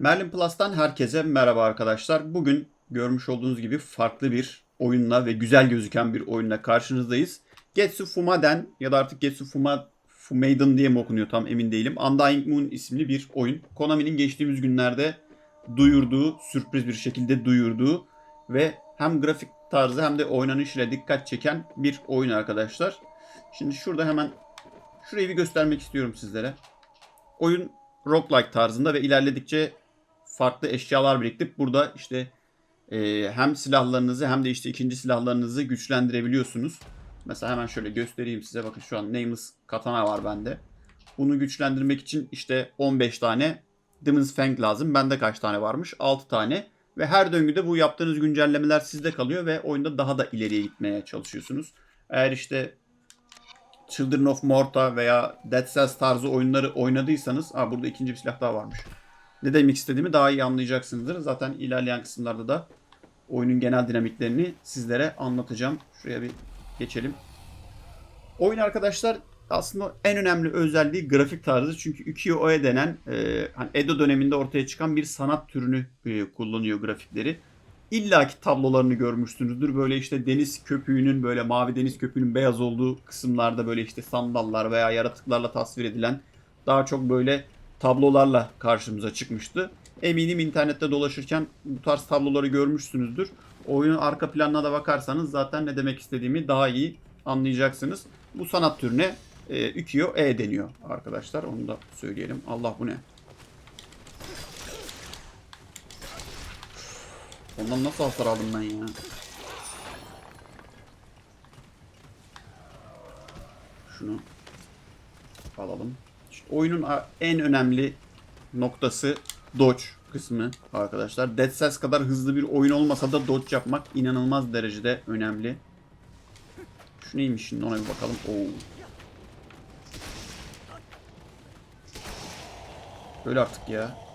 Merlin Plus'tan herkese merhaba arkadaşlar. Bugün görmüş olduğunuz gibi farklı bir oyunla ve güzel gözüken bir oyunla karşınızdayız. Getsu Fumaden ya da artık Getsu Fuma Fumaden diye mi okunuyor tam emin değilim. Undying Moon isimli bir oyun. Konami'nin geçtiğimiz günlerde duyurduğu, sürpriz bir şekilde duyurduğu ve hem grafik tarzı hem de oynanışıyla dikkat çeken bir oyun arkadaşlar. Şimdi şurada hemen şurayı bir göstermek istiyorum sizlere. Oyun roguelike tarzında ve ilerledikçe farklı eşyalar biriktirip burada işte e, hem silahlarınızı hem de işte ikinci silahlarınızı güçlendirebiliyorsunuz. Mesela hemen şöyle göstereyim size. Bakın şu an Nameless Katana var bende. Bunu güçlendirmek için işte 15 tane Demon's Fang lazım. Bende kaç tane varmış? 6 tane. Ve her döngüde bu yaptığınız güncellemeler sizde kalıyor ve oyunda daha da ileriye gitmeye çalışıyorsunuz. Eğer işte Children of Morta veya Dead Cells tarzı oyunları oynadıysanız, aa burada ikinci bir silah daha varmış. Ne demek istediğimi daha iyi anlayacaksınızdır. Zaten ilerleyen kısımlarda da oyunun genel dinamiklerini sizlere anlatacağım. Şuraya bir geçelim. Oyun arkadaşlar aslında en önemli özelliği grafik tarzı. Çünkü Ukiyo-e denen e, hani Edo döneminde ortaya çıkan bir sanat türünü e, kullanıyor grafikleri. İlla ki tablolarını görmüşsünüzdür. Böyle işte deniz köpüğünün böyle mavi deniz köpüğünün beyaz olduğu kısımlarda böyle işte sandallar veya yaratıklarla tasvir edilen daha çok böyle tablolarla karşımıza çıkmıştı. Eminim internette dolaşırken bu tarz tabloları görmüşsünüzdür. Oyunun arka planına da bakarsanız zaten ne demek istediğimi daha iyi anlayacaksınız. Bu sanat türüne e, Ukiyo-e deniyor arkadaşlar. Onu da söyleyelim. Allah bu ne? Ondan nasıl hasar aldım ben ya? Şunu alalım. Oyunun en önemli noktası dodge kısmı arkadaşlar. Dead Cells kadar hızlı bir oyun olmasa da dodge yapmak inanılmaz derecede önemli. Şu neymiş şimdi ona bir bakalım. Oo. Böyle artık ya.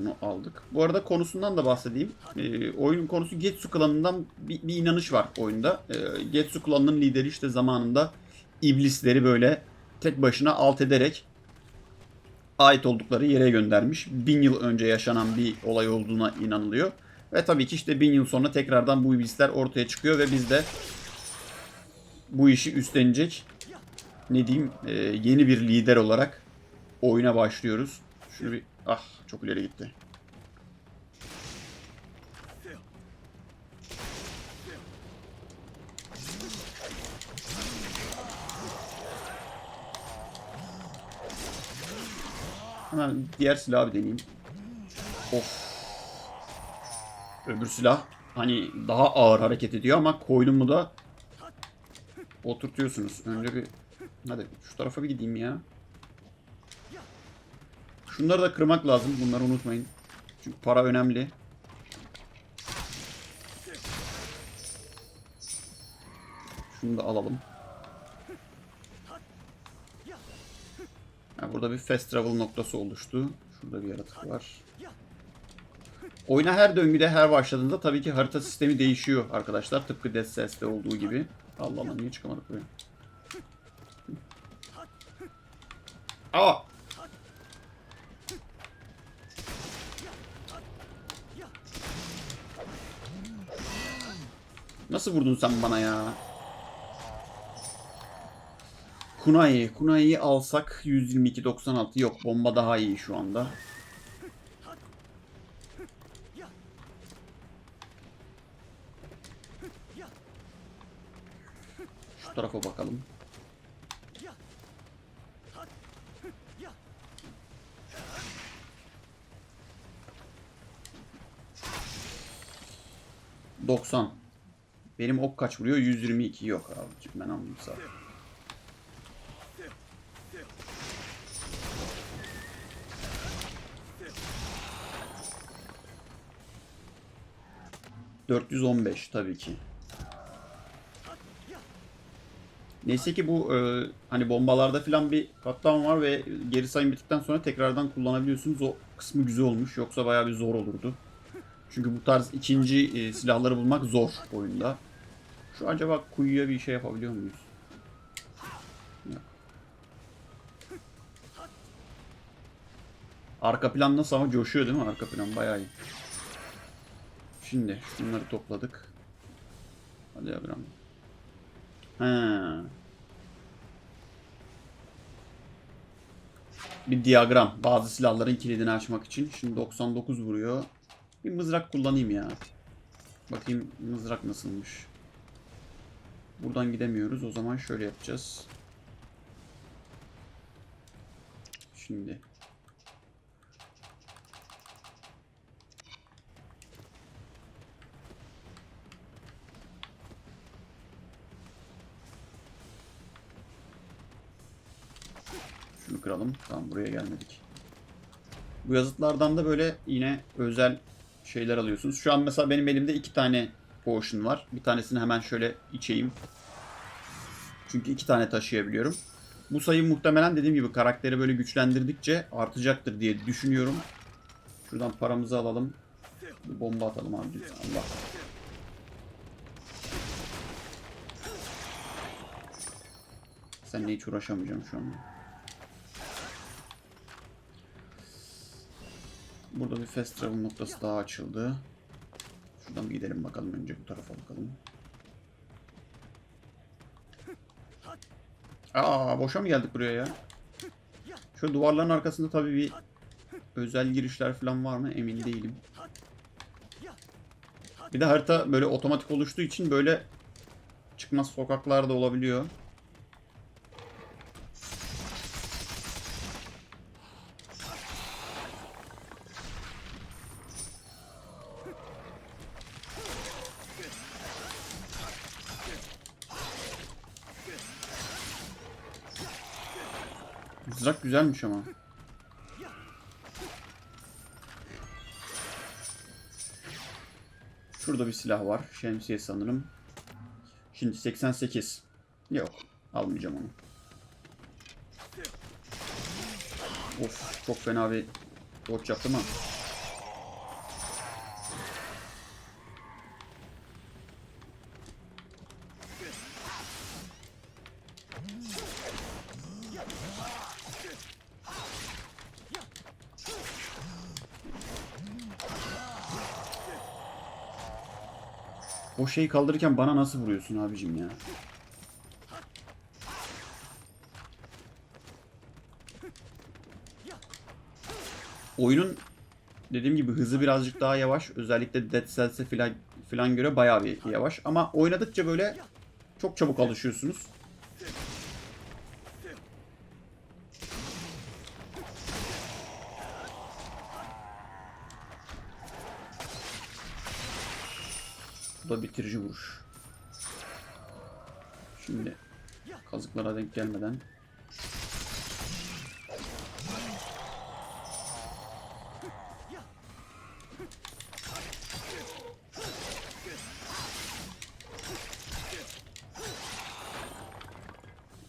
Bunu aldık. Bu arada konusundan da bahsedeyim. Ee, oyunun konusu Getsu klanından bir, bir inanış var oyunda. Ee, Getsu klanının lideri işte zamanında iblisleri böyle tek başına alt ederek ait oldukları yere göndermiş. Bin yıl önce yaşanan bir olay olduğuna inanılıyor. Ve tabii ki işte bin yıl sonra tekrardan bu iblisler ortaya çıkıyor ve biz de bu işi üstlenecek ne diyeyim e, yeni bir lider olarak oyuna başlıyoruz. Şunu bir ah çok ileri gitti. Hemen diğer silahı bir deneyeyim. Of. Öbür silah hani daha ağır hareket ediyor ama koydum mu da oturtuyorsunuz. Önce bir hadi şu tarafa bir gideyim ya. Şunları da kırmak lazım. Bunları unutmayın. Çünkü para önemli. Şunu da alalım. Ha, burada bir fast travel noktası oluştu. Şurada bir yaratık var. Oyuna her döngüde her başladığında tabii ki harita sistemi değişiyor arkadaşlar. Tıpkı Dead Cells'te olduğu gibi. Allah Allah niye çıkamadık buraya? Aa! Nasıl vurdun sen bana ya? Kunai. Kunai'yi alsak 122.96. Yok bomba daha iyi şu anda. Şu tarafa bakalım. ...90. Benim ok kaç vuruyor? 122 yok abi. Ben anladım zaten. ...415 tabii ki. Neyse ki bu e, hani bombalarda falan bir katliam var ve geri sayım bittikten sonra tekrardan kullanabiliyorsunuz. O kısmı güzel olmuş. Yoksa bayağı bir zor olurdu. Çünkü bu tarz ikinci e, silahları bulmak zor oyunda. Şu acaba kuyuya bir şey yapabiliyor muyuz? Yok. Arka plan nasıl ama coşuyor değil mi? Arka plan bayağı iyi. Şimdi şunları topladık. Hadi Abraham. Ha. Bir diyagram. Bazı silahların kilidini açmak için. Şimdi 99 vuruyor. Bir mızrak kullanayım ya. Bakayım mızrak nasılmış. Buradan gidemiyoruz. O zaman şöyle yapacağız. Şimdi. Şunu kıralım. Tamam buraya gelmedik. Bu yazıtlardan da böyle yine özel şeyler alıyorsunuz. Şu an mesela benim elimde iki tane potion var. Bir tanesini hemen şöyle içeyim. Çünkü iki tane taşıyabiliyorum. Bu sayı muhtemelen dediğim gibi karakteri böyle güçlendirdikçe artacaktır diye düşünüyorum. Şuradan paramızı alalım. Bir bomba atalım abi. Allah. Seninle hiç uğraşamayacağım şu an. Burada bir fast travel noktası daha açıldı. Şuradan gidelim bakalım önce bu tarafa bakalım. Aa boşa mı geldik buraya ya? Şu duvarların arkasında tabii bir özel girişler falan var mı emin değilim. Bir de harita böyle otomatik oluştuğu için böyle çıkmaz sokaklar da olabiliyor. Mızrak güzelmiş ama. Şurada bir silah var. Şemsiye sanırım. Şimdi 88. Yok. Almayacağım onu. Of çok fena bir dodge yaptım ha. O şeyi kaldırırken bana nasıl vuruyorsun abicim ya? Oyunun dediğim gibi hızı birazcık daha yavaş. Özellikle Dead Cells'e filan, filan göre bayağı bir yavaş. Ama oynadıkça böyle çok çabuk alışıyorsunuz. Bitirici vuruş. Şimdi kazıklara denk gelmeden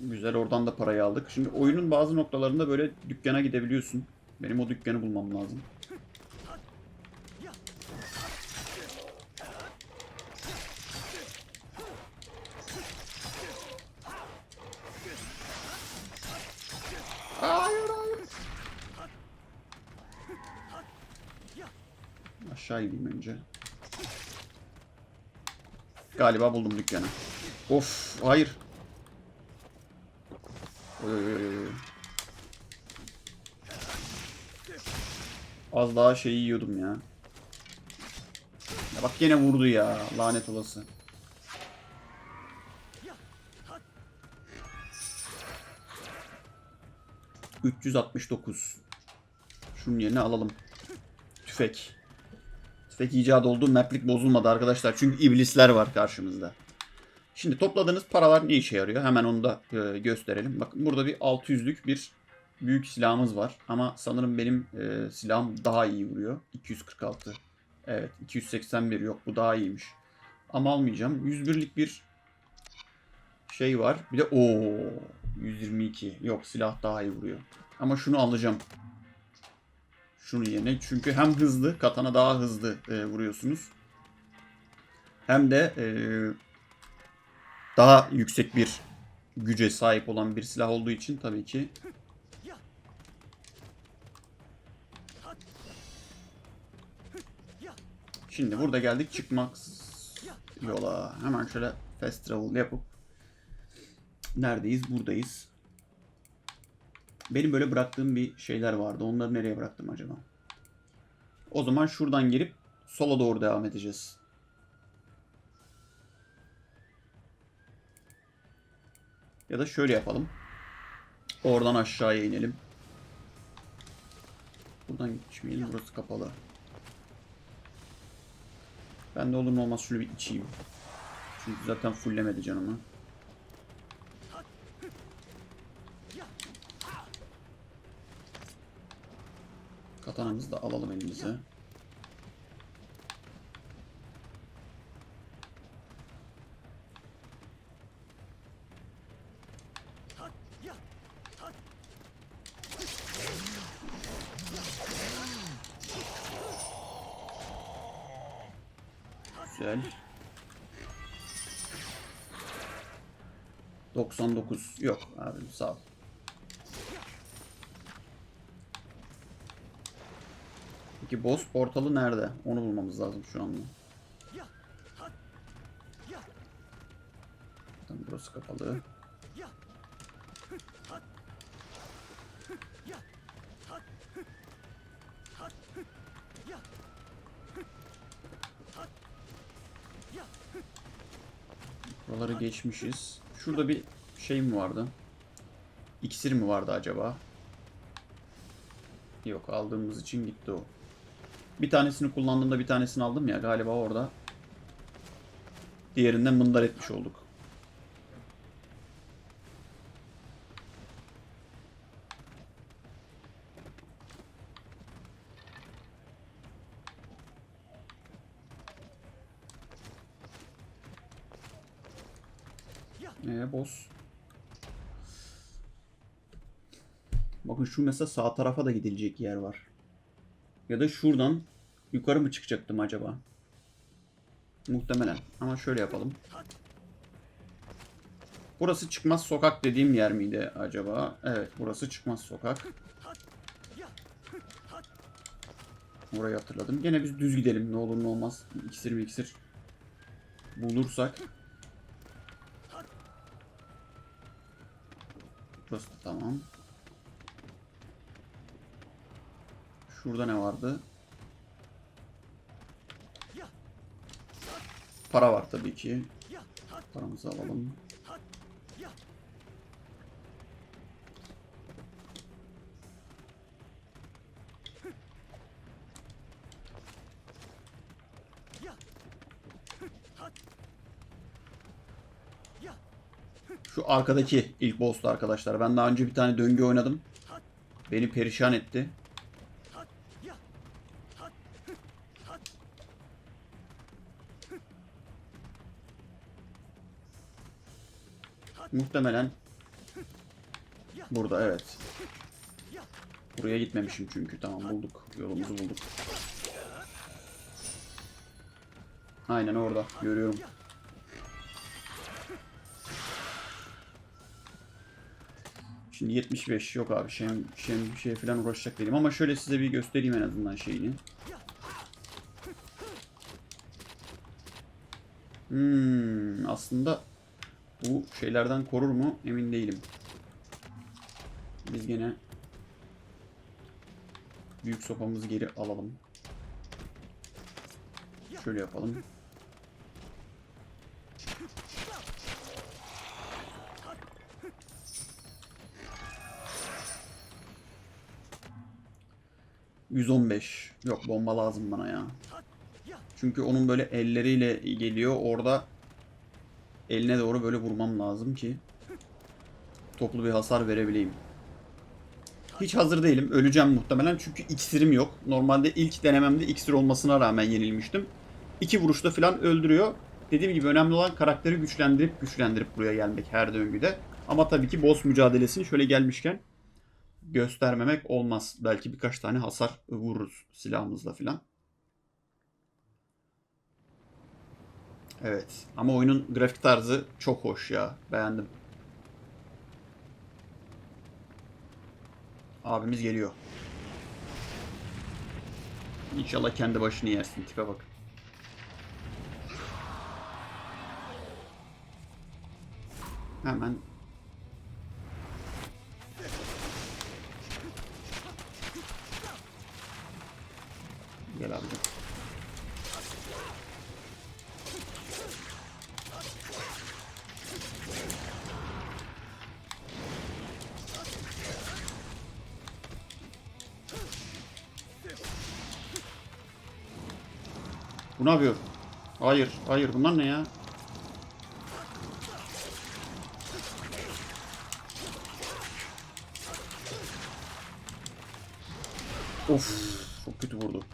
Güzel oradan da parayı aldık. Şimdi oyunun bazı noktalarında böyle dükkana gidebiliyorsun. Benim o dükkanı bulmam lazım. Aşağı gideyim önce. Galiba buldum dükkanı. Of hayır. Oy. Az daha şeyi yiyordum ya. Ya bak gene vurdu ya lanet olası. ...369. Şunun yerine alalım. Tüfek. Tüfek icat oldu. Maplik bozulmadı arkadaşlar. Çünkü iblisler var karşımızda. Şimdi topladığınız paralar ne işe yarıyor? Hemen onu da e, gösterelim. Bakın burada bir 600'lük bir büyük silahımız var. Ama sanırım benim e, silahım daha iyi vuruyor. 246. Evet 281 yok bu daha iyiymiş. Ama almayacağım. 101'lik bir şey var. Bir de o 122. Yok silah daha iyi vuruyor. Ama şunu alacağım. Şunun yerine. Çünkü hem hızlı, katana daha hızlı e, vuruyorsunuz. Hem de e, daha yüksek bir güce sahip olan bir silah olduğu için tabii ki Şimdi burada geldik çıkmak yola. Hemen şöyle fast travel yapıp neredeyiz? Buradayız. Benim böyle bıraktığım bir şeyler vardı. Onları nereye bıraktım acaba? O zaman şuradan gelip sola doğru devam edeceğiz. Ya da şöyle yapalım. Oradan aşağıya inelim. Buradan geçmeyelim. Burası kapalı. Ben de olur mu olmaz şunu bir içeyim. Çünkü zaten fullemedi canımı. Katanamızı da alalım elimize. Güzel. 99 yok abi sağ ol. Peki boss portalı nerede? Onu bulmamız lazım şu anda. Tamam burası kapalı. Buraları geçmişiz. Şurada bir şey mi vardı? İksir mi vardı acaba? Yok aldığımız için gitti o. Bir tanesini kullandığımda bir tanesini aldım ya galiba orada. Diğerinden mındar etmiş olduk. Ee, boss. Bakın şu mesela sağ tarafa da gidilecek yer var. Ya da şuradan yukarı mı çıkacaktım acaba? Muhtemelen. Ama şöyle yapalım. Burası çıkmaz sokak dediğim yer miydi acaba? Evet burası çıkmaz sokak. Orayı hatırladım. Gene biz düz gidelim ne olur ne olmaz. İksir mi iksir bulursak. Burası tamam. Şurada ne vardı? Para var tabii ki. Paramızı alalım. Şu arkadaki ilk boss'tu arkadaşlar. Ben daha önce bir tane döngü oynadım. Beni perişan etti. Muhtemelen burada evet. Buraya gitmemişim çünkü. Tamam bulduk. Yolumuzu bulduk. Aynen orada. Görüyorum. Şimdi 75 yok abi. Şey, şey, şey falan uğraşacak değilim. Ama şöyle size bir göstereyim en azından şeyini. Hmm, aslında bu şeylerden korur mu emin değilim. Biz gene büyük sopamızı geri alalım. Şöyle yapalım. ...115. Yok bomba lazım bana ya. Çünkü onun böyle elleriyle geliyor. Orada eline doğru böyle vurmam lazım ki toplu bir hasar verebileyim. Hiç hazır değilim. Öleceğim muhtemelen çünkü iksirim yok. Normalde ilk denememde iksir olmasına rağmen yenilmiştim. İki vuruşta falan öldürüyor. Dediğim gibi önemli olan karakteri güçlendirip güçlendirip buraya gelmek her döngüde. Ama tabii ki boss mücadelesini şöyle gelmişken göstermemek olmaz. Belki birkaç tane hasar vururuz silahımızla falan. Evet. Ama oyunun grafik tarzı çok hoş ya. Beğendim. Abimiz geliyor. İnşallah kendi başını yersin. Tipe bak. Hemen Gel abi. Bu ne yapıyor? Hayır, hayır. Bunlar ne ya? Of, çok kötü vurdu.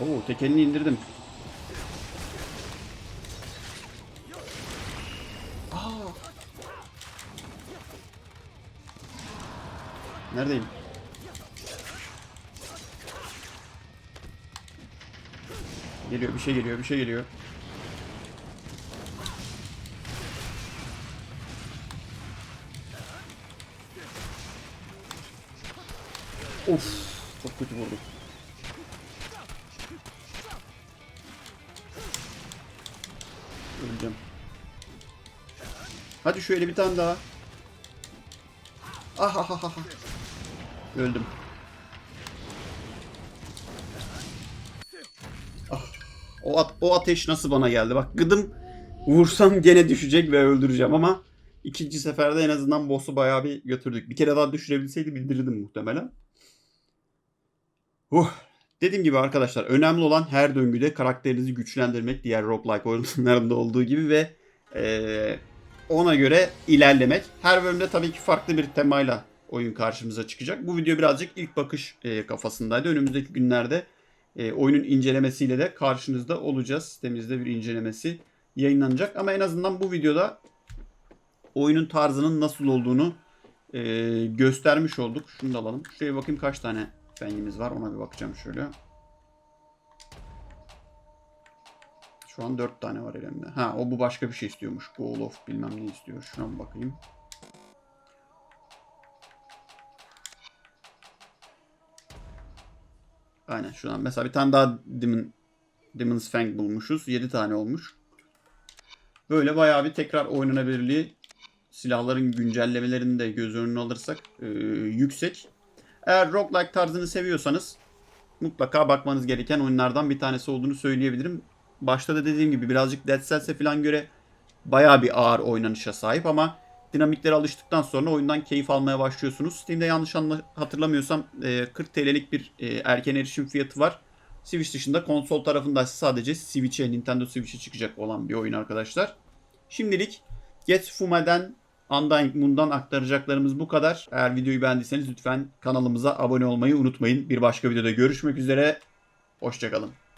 Oo, tekelini indirdim. Neredeyim? Geliyor, bir şey geliyor, bir şey geliyor. Of, çok kötü vurdu. Öleceğim. Hadi şöyle bir tane daha. Ah ah ah ah. Öldüm. O, at- o ateş nasıl bana geldi? Bak gıdım vursam gene düşecek ve öldüreceğim ama ikinci seferde en azından boss'u bayağı bir götürdük. Bir kere daha düşürebilseydi bildirirdim muhtemelen. Uh. Dediğim gibi arkadaşlar önemli olan her döngüde karakterinizi güçlendirmek diğer roguelike oyunlarında olduğu gibi ve eee, ona göre ilerlemek. Her bölümde tabii ki farklı bir temayla oyun karşımıza çıkacak. Bu video birazcık ilk bakış eee, kafasındaydı. Önümüzdeki günlerde eee, oyunun incelemesiyle de karşınızda olacağız. Sitemizde bir incelemesi yayınlanacak. Ama en azından bu videoda oyunun tarzının nasıl olduğunu eee, göstermiş olduk. Şunu da alalım. Şuraya bakayım kaç tane fengimiz var. Ona bir bakacağım şöyle. Şu an 4 tane var elimde. Ha o bu başka bir şey istiyormuş. Goal of bilmem ne istiyor. Şuna bakayım. Aynen şu an mesela bir tane daha Demon, Demon's Fang bulmuşuz. 7 tane olmuş. Böyle bayağı bir tekrar oynanabilirliği silahların güncellemelerini de göz önüne alırsak e, yüksek. Eğer roguelike tarzını seviyorsanız mutlaka bakmanız gereken oyunlardan bir tanesi olduğunu söyleyebilirim. Başta da dediğim gibi birazcık Dead Cells'e falan göre bayağı bir ağır oynanışa sahip ama dinamiklere alıştıktan sonra oyundan keyif almaya başlıyorsunuz. Steam'de yanlış hatırlamıyorsam e, 40 TL'lik bir e, erken erişim fiyatı var. Switch dışında konsol tarafında sadece Switch'e, Nintendo Switch'e çıkacak olan bir oyun arkadaşlar. Şimdilik Getsufume'den Undying Moon'dan aktaracaklarımız bu kadar. Eğer videoyu beğendiyseniz lütfen kanalımıza abone olmayı unutmayın. Bir başka videoda görüşmek üzere. Hoşçakalın.